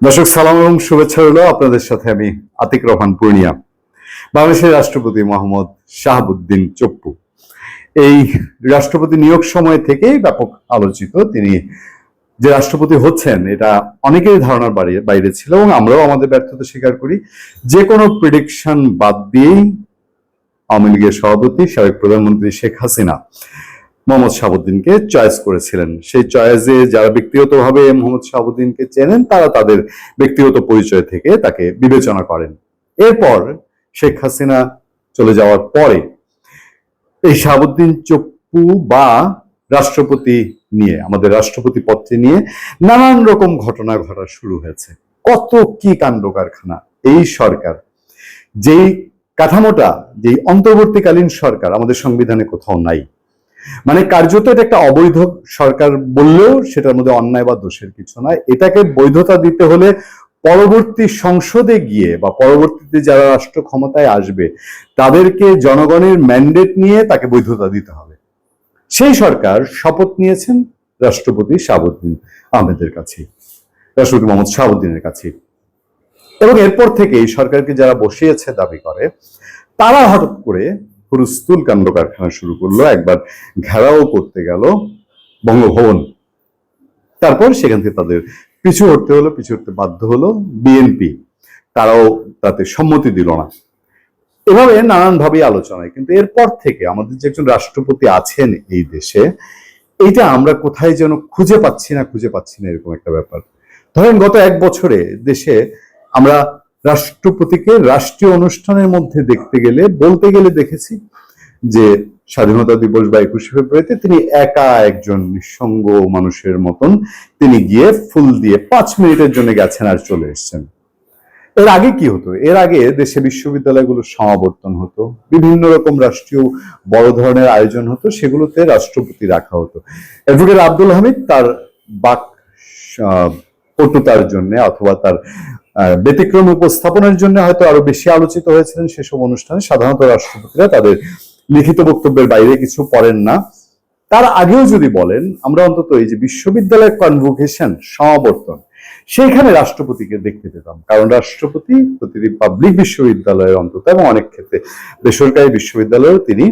দর্শক, সালাম এবং শুভেচ্ছা হলো আপনাদের সাথে আমি আতিক রহমান পূর্ণিয়া, বাংলাদেশের রাষ্ট্রপতি মোহাম্মদ শাহাবুদ্দিন চপ্পু। এই রাষ্ট্রপতি নিয়োগ সময় থেকেই ব্যাপক আলোচিত। তিনি যে রাষ্ট্রপতি হচ্ছেন, এটা অনেকেরই ধারণার বাইরে ছিল এবং আমরাও আমাদের ব্যর্থতা স্বীকার করি। যে কোনো প্রিডিকশন বাদ দিয়েই আওয়ামী লীগের সভাপতি, সাবেক প্রধানমন্ত্রী শেখ হাসিনা মোহাম্মদ শাহাবুদ্দিনকে চয়েস করেছিলেন। সেই চয়েসে যারা ব্যক্তিগতভাবে মোহাম্মদ শাহাবুদ্দিনকে চেনেন, তারা তাদের ব্যক্তিগত পরিচয় থেকে তাকে বিবেচনা করেন। এরপর শেখ হাসিনা চলে যাওয়ার পরে এই শাহাবুদ্দিন চপ্পু বা রাষ্ট্রপতি নিয়ে, আমাদের রাষ্ট্রপতি পত্রে নিয়ে নানান রকম ঘটনা ঘটা শুরু হয়েছে। কত কি কাণ্ড কারখানা এই সরকার। যেই কাঠামোটা, যেই অন্তর্বর্তীকালীন সরকার আমাদের সংবিধানে কোথাও নাই। মানে কার্যত এটা একটা অবৈধ সরকার বললেও সেটার মধ্যে অন্যায় বা দোষের কিছু নয়। এটাকে বৈধতা দিতে হলে পরবর্তী সংসদে গিয়ে বা পরবর্তীতে যারা রাষ্ট্র ক্ষমতায় আসবে, তাদেরকে জনগণের ম্যান্ডেট নিয়ে তাকে বৈধতা দিতে হবে। সেই সরকার শপথ নিয়েছেন রাষ্ট্রপতি শাহাবুদ্দিন আহমেদের কাছে রাষ্ট্রপতি মোহাম্মদ শাহাবুদ্দিনের কাছে এবং এরপর থেকে এই সরকারকে যারা বসিয়েছে দাবি করে, তারা হঠাৎ করে হুরুস্তুল কাণ্ড কারখানা শুরু করল, একবার ঘেরাও করতে গেল বঙ্গভবন। তারপর সেখান থেকে তাদের পিছু হটতে হলো, পিছু হটতে বাধ্য হলো বিএনপি। তারাও তাতে সম্মতি দিল না। এভাবে নানানভাবে আলোচনায়, কিন্তু এরপর থেকে আমাদের যে একজন রাষ্ট্রপতি আছেন এই দেশে, এইটা আমরা কোথায় যেন খুঁজে পাচ্ছি না, খুঁজে পাচ্ছি না এরকম একটা ব্যাপার। ধরেন গত এক বছরে দেশে আমরা রাষ্ট্রপতিকে রাষ্ট্রীয় অনুষ্ঠানের মধ্যে দেখতে গেলে, বলতে গেলে দেখেছি যে স্বাধীনতা দিবস বা একুশে ফেব্রুয়ারিতে তিনি একা একজন নিঃসঙ্গ মানুষের মতন তিনি গিয়ে ফুল দিয়ে পাঁচ মিনিটের জন্য গেছেন আর চলে এসছেন। এর আগে কি হতো? এর আগে দেশে বিশ্ববিদ্যালয়গুলোর সমাবর্তন হতো, বিভিন্ন রকম রাষ্ট্রীয় বড় ধরনের আয়োজন হতো, সেগুলোতে রাষ্ট্রপতি রাখা হতো। অ্যাডভোকেট আব্দুল হামিদ তার বাক পটুতার জন্য অথবা তার ব্যতিক্রম উপস্থাপনের জন্য হয়তো আরও বেশি আলোচিত হয়েছিলেন সেসব অনুষ্ঠানে। সাধারণত রাষ্ট্রপতিরা তাদের লিখিত বক্তব্যের বাইরে কিছু পড়েন না। তার আগেও যদি বলেন, আমরা অন্তত এই যে বিশ্ববিদ্যালয়ের কনভোকেশন সমাবর্তন, সেইখানে রাষ্ট্রপতিকে দেখতে পেতাম। কারণ রাষ্ট্রপতি প্রতিটি পাবলিক বিশ্ববিদ্যালয়ের অন্তত, এবং অনেক ক্ষেত্রে বেসরকারি বিশ্ববিদ্যালয়েও তিনি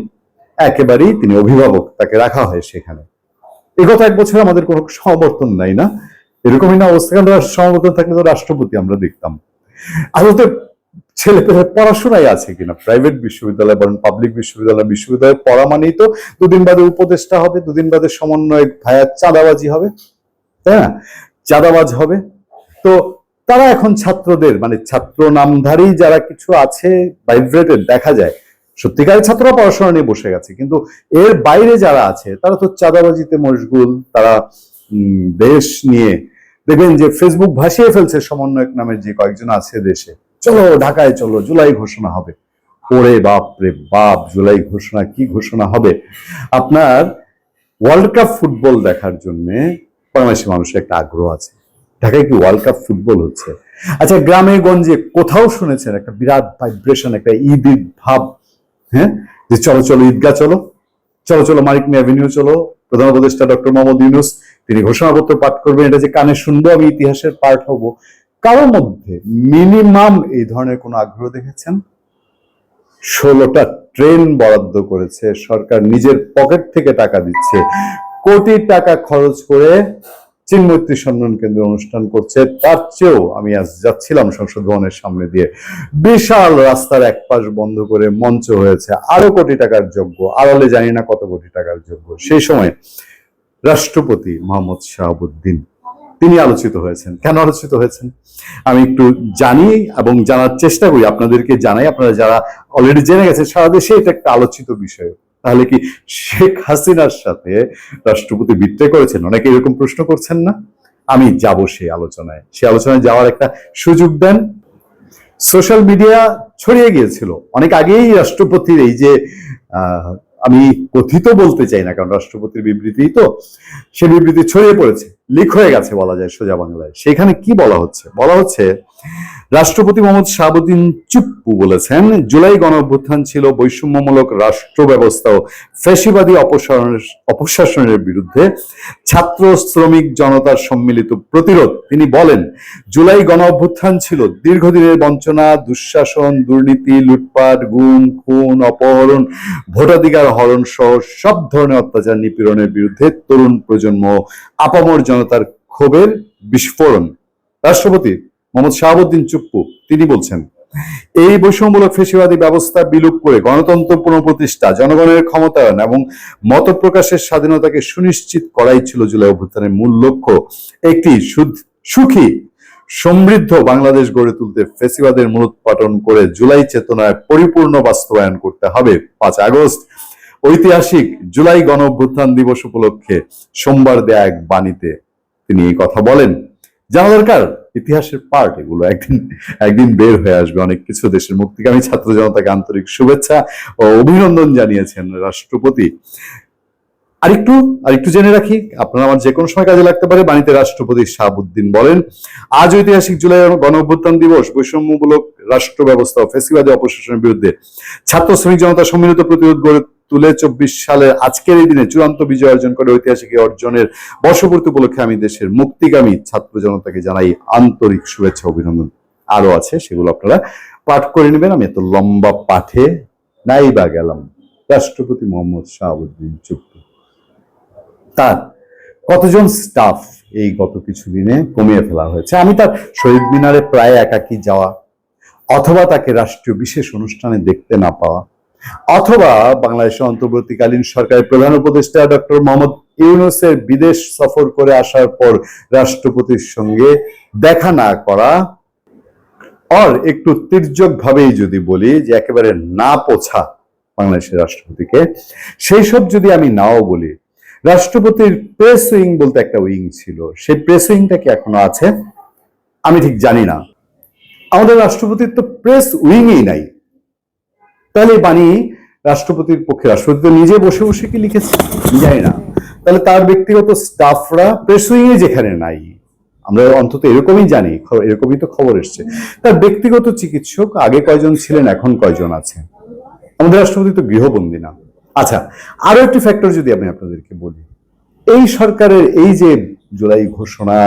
একেবারেই তিনি অভিভাবক তাকে রাখা হয় সেখানে। গত এক বছর আমাদের কোনো সমাবর্তন নাই না। এরকমই না অবস্থা রাষ্ট্র সমাবর্তন থাকলে তো রাষ্ট্রপতি আমরা দেখতাম। আসলে ছেলে পেলে পড়াশোনায় আছে কিনা প্রাইভেট বিশ্ববিদ্যালয় বলেন পাবলিক বিশ্ববিদ্যালয়, বিশ্ববিদ্যালয়ে পড়া মানেই তো দুদিন বাদে উপদেষ্টা হবে, দুদিন বাদে সমন্বয় ভাইয়া চাঁদাবাজি হবে, তাই না? চাঁদাবাজ হবে। তো তারা এখন ছাত্রদের মানে ছাত্র নামধারী যারা কিছু আছে ভাইব্রেটেড দেখা যায়। সত্যিকারের ছাত্ররা পড়াশোনা নিয়ে বসে গেছে, কিন্তু এর বাইরে যারা আছে, তারা তো চাঁদাবাজিতে মশগুল, তারা দেশ নিয়ে। দেখবেন যে ফেসবুক ভাসিয়ে ফেলছে সমন্বয়ক নামের যে কয়েকজন আছে দেশে। চলো, ঢাকায় চলো, জুলাই ঘোষণা হবে। ওরে বাপ রে বাপ, জুলাই ঘোষণা কি ঘোষণা হবে? আপনার ওয়ার্ল্ড কাপ ফুটবল দেখার জন্য বাংলাদেশি মানুষের একটা আগ্রহ আছে। ঢাকায় কি ওয়ার্ল্ড কাপ ফুটবল হচ্ছে? আচ্ছা গ্রামে গঞ্জে কোথাও শুনেছেন একটা বিরাট ভাইব্রেশন একটা ঈদ ঈদ ভাব হ্যাঁ? যে চলো চলো ঈদগা চলো। চলো চলো মালিক অ্যাভিনিউ চলো। প্রধান উপদেষ্টা ডক্টর মোহাম্মদ ইউনুস, তিনি ঘোষণাপত্র পাঠ করবেন। এটা যে কানে শুনব আমি, ইতিহাসের পার্ট হব। কারোর মধ্যে মিনিমাম এই ধরনের কোনো আগ্রহ দেখেছেন? ষোলোটা ট্রেন বরাদ্দ করেছে, সরকার নিজের পকেট থেকে টাকা দিচ্ছে। কোটি টাকা খরচ করে চিন্মৈত্রী সম্মান কেন্দ্র অনুষ্ঠান করছে। তার চেয়েও আমি আজ যাচ্ছিলাম সংসদ ভবনের সামনে দিয়ে। বিশাল রাস্তার এক পাশ বন্ধ করে মঞ্চ হয়েছে। আরও কোটি টাকার যোগ্য আড়ালে জানি না কত কোটি টাকার যোগ্য সেই সময় রাষ্ট্রপতি মোহাম্মদ শাহাবুদ্দিন, তিনি আলোচিত হয়েছেন। কেন আলোচিত হয়েছেন? আমি একটু জানি এবং জানার চেষ্টা করি। আপনাদেরকে জানাই। আপনারা যারা অলরেডি জেনে গেছেন, সারা দেশে এটা একটা আলোচিত বিষয়। তাহলে কি শেখ হাসিনার সাথে রাষ্ট্রপতি বিদ্রে করেছেন? অনেকে এরকম প্রশ্ন করছেন না? আমি যাব সেই আলোচনায়। সেই আলোচনায় যাওয়ার একটা সুযোগ দেন। সোশ্যাল মিডিয়া ছড়িয়ে গিয়েছিল। অনেক আগেই রাষ্ট্রপতির এই যে আমি কথিত বলতে চাই না, কারণ রাষ্ট্রপতির বিবৃতি তো, সে বিবৃতি ছড়িয়ে পড়েছে। লিক হয়ে গেছে বলা যায় সোজা বাংলায়। সেখানে কি বলা হচ্ছে? বলা হচ্ছে রাষ্ট্রপতি মোহাম্মদ শাহাবুদ্দিন চুপ্পু বলেছেন, জুলাই গণ অভ্যুত্থান ছিল বৈষম্যমূলক রাষ্ট্র ব্যবস্থা ও ফ্যাসিবাদী অপশাসনের বিরুদ্ধে ছাত্র শ্রমিক জনতার সম্মিলিত প্রতিরোধ। তিনি বলেন, জুলাই গণ অভ্যুত্থান ছিল দীর্ঘদিনের বঞ্চনা, দুঃশাসন, দুর্নীতি, লুটপাট, গুম, খুন, অপহরণ, ভোটাধিকার হরণ সহ সব ধরনের অত্যাচার নিপীড়নের বিরুদ্ধে তরুণ প্রজন্ম আপামর জনতার ক্ষোভের বিস্ফোরণ। রাষ্ট্রপতি মোহাম্মদ শাহাবুদ্দিন চুপ্পু, তিনি বলছেন, এই বৈষম্যমূলক ফেসিবাদী ব্যবস্থা বিলুপ করে গণতন্ত্র পুনঃপ্রতিষ্ঠা, জনগণের ক্ষমতায়ন এবং মত প্রকাশের স্বাধীনতাকে সুনিশ্চিত করাই ছিল জুলাই অভ্যুত্থানের মূল লক্ষ্য। একটি সুখী, সমৃদ্ধ বাংলাদেশ গড়ে তুলতে ফেসিবাদের মূলোৎপাটন করে জুলাই চেতনায় পরিপূর্ণ বাস্তবায়ন করতে হবে। পাঁচ আগস্ট, ঐতিহাসিক জুলাই গণ অভ্যুত্থান দিবস উপলক্ষে সোমবার দেয়া এক বাণীতে তিনি এই কথা বলেন। জানা দরকার ইতিহাসের পার্ট এগুলো একদিন একদিন বের হয়ে আসবে অনেক কিছু দেশের মুক্তিকামী ছাত্র জনতাকে আন্তরিক শুভেচ্ছা ও অভিনন্দন জানিয়েছেন রাষ্ট্রপতি। আরেকটু আরেকটু জেনে রাখি, আপনারা আমার যে কোনো সময় কাজে লাগতে পারে, বাণীতে রাষ্ট্রপতি শাহাবুদ্দিন বলেন, আজ ঐতিহাসিক জুলাই গণ অভ্যুত্থান দিবস, বৈষম্যমূলক রাষ্ট্র ব্যবস্থা ও ফেসিবাদী অপশাসনের বিরুদ্ধে ছাত্র শ্রমিক জনতা সম্মিলিত প্রতিরোধ গড়ে তুলে চব্বিশ সালের আজকের এই দিনে চূড়ান্ত বিজয় অর্জন করে ঐতিহাসিক অর্জনের বর্ষপূর্তি উপলক্ষে আমি দেশের মুক্তিগামী ছাত্র জনতাকে জানাই আন্তরিক শুভেচ্ছা, অভিনন্দন। আরও আছে, সেগুলো আপনারা পাঠ করে নেবেন। আমি এত লম্বা পাঠে নাই বা গেলাম। রাষ্ট্রপতি মোহাম্মদ শাহাবুদ্দিন চুপ্পু। তার কতজন স্টাফ এই গত কিছুদিনে কমিয়ে ফেলা হয়েছে? আমি তার শহীদ মিনারে প্রায় একাকি যাওয়া অথবা তাকে রাষ্ট্রীয় বিশেষ অনুষ্ঠানে দেখতে না পাওয়া অথবা বাংলাদেশের অন্তর্বর্তীকালীন সরকারের প্রধান উপদেষ্টা ডক্টর মোহাম্মদ ইউনুসের বিদেশ সফর করে আসার পর রাষ্ট্রপতির সঙ্গে দেখা না করা, আর একটু তির্যক ভাবেই যদি বলি যে একেবারে না পোছা বাংলাদেশের রাষ্ট্রপতিকে সেই সব যদি আমি নাও বলি, রাষ্ট্রপতির প্রেস উইং বলতে একটা উইং ছিল। সেই প্রেস উইংটা কি এখনও আছে? আমি ঠিক জানি না। আমাদের রাষ্ট্রপতির তো প্রেস উইংই নাই। তাহলে বাণী রাষ্ট্রপতির পক্ষে রাষ্ট্রপতি তো নিজে বসে বসে কি লিখেছেন আমি জানি না। তাহলে তার ব্যক্তিগত স্টাফরা প্রেস উইংয়ে যেখানে নাই। আমরা অন্তত এরকমই জানি এরকমই তো খবর এসছে। তার ব্যক্তিগত চিকিৎসক, আগে কয়জন ছিলেন, এখন কয়জন আছে আমাদের রাষ্ট্রপতি তো গৃহবন্দী না। আচ্ছা আরও একটি ফ্যাক্টর যদি আমি আপনাদেরকে বলি। এই সরকারের এই যে জুলাই ঘোষণা,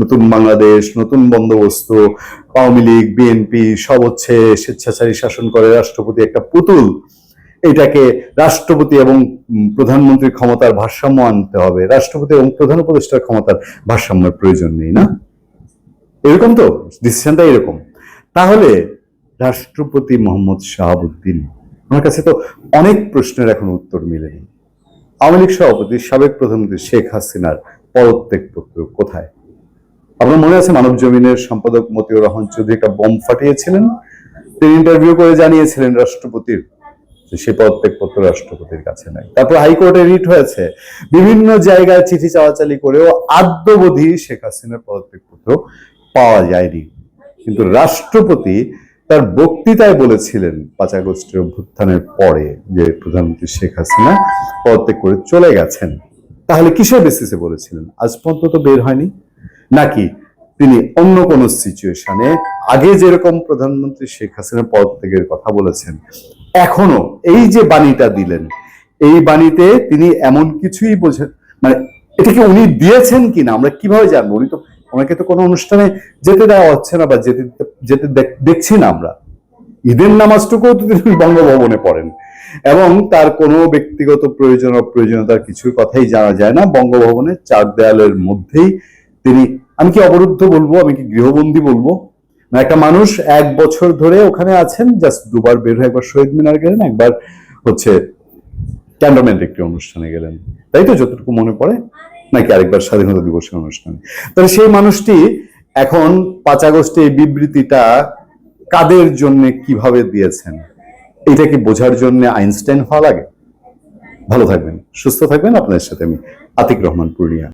নতুন বাংলাদেশ, নতুন বন্দোবস্ত, আওয়ামী লীগ বিএনপি সব হচ্ছে স্বেচ্ছাচারী শাসন করে রাষ্ট্রপতি একটা পুতুল। এটাকে রাষ্ট্রপতি এবং প্রধানমন্ত্রীর ক্ষমতার ভারসাম্য আনতে হবে। রাষ্ট্রপতি এবং প্রধান উপদেষ্টার ক্ষমতার ভারসাম্যের প্রয়োজন নেই, না? এরকম তো? ডিসিশনটা এরকম। তাহলে রাষ্ট্রপতি মোহাম্মদ শাহাবুদ্দিন, আমার কাছে তো অনেক প্রশ্নের এখন উত্তর মিলেনি। আওয়ামী লীগ সভাপতি, সাবেক প্রধানমন্ত্রী শেখ হাসিনার পদত্যাগ পত্র কোথায়? আপনার মনে আছে মানব জমিনের সম্পাদক মতিউর রহমান চৌধুরী একটা বোম ফাটিয়েছিলেন? তিনি ইন্টারভিউ করে জানিয়েছিলেন রাষ্ট্রপতির সেই পদত্যাগ পত্র রাষ্ট্রপতির কাছে নাই। তারপর হাইকোর্টে রিট হয়েছে। বিভিন্ন জায়গায় চিঠি চাওয়াচালি করেও আদ্যবধি শেখ হাসিনার পদত্যাগ পত্র পাওয়া যায়নি। কিন্তু রাষ্ট্রপতি তার বক্তৃতায় বলেছিলেন পাঁচ আগস্টের অভ্যুত্থানের পরে যে প্রধানমন্ত্রী শেখ হাসিনা পদত্যাগ করে চলে গেছেন। তাহলে কিসের বেসিসে বলেছিলেন? আজ পর্যন্ত তো বের হয়নি। নাকি তিনি অন্য কোন সিচুয়েশনে আগে যেরকম প্রধানমন্ত্রী শেখ হাসিনা পদত্যাগের কথা বলেছেন, এখনও এই যে বাণীটা দিলেন, এই বাণীতে তিনি এমন কিছুই বোঝেন মানে এটাকে উনি দিয়েছেন কিনা? আমরা কীভাবে জানব? উনি তো, ওনাকে তো কোনো অনুষ্ঠানে যেতে দেওয়া হচ্ছে না বা যেতে যেতে দেখ- দেখছি না আমরা। ঈদের নামাজটুকুও তো তিনি বঙ্গভবনে পড়েন। এবং তার কোনো ব্যক্তিগত প্রয়োজন, অপ্রয়োজনীয়তার কিছুর কথাই জানা যায় না। বঙ্গভবনে চার দেয়ালের মধ্যেই তিনি, আমি কি অবরুদ্ধ বলব? আমি কি গৃহবন্দী বলব? না, একটা মানুষ এক বছর ধরে ওখানে আছেন, জাস্ট দুবার বের হয়ে একবার শহীদ মিনার গেলেন, একবার হচ্ছে ক্যান্টনমেন্ট একটি অনুষ্ঠানে গেলেন। তাই তো যতটুকু মনে পড়ে? নাকি আরেকবার স্বাধীনতা দিবসের অনুষ্ঠানে? তাহলে সেই মানুষটি এখন পাঁচ আগস্টে এই বিবৃতিটা কাদের জন্য কীভাবে দিয়েছেন? এটা কি বোঝার জন্য আইনস্টাইন হওয়া লাগে? ভালো থাকবেন, সুস্থ থাকবেন। আপনার সাথে আমি আতিক রহমান পূর্ণিয়া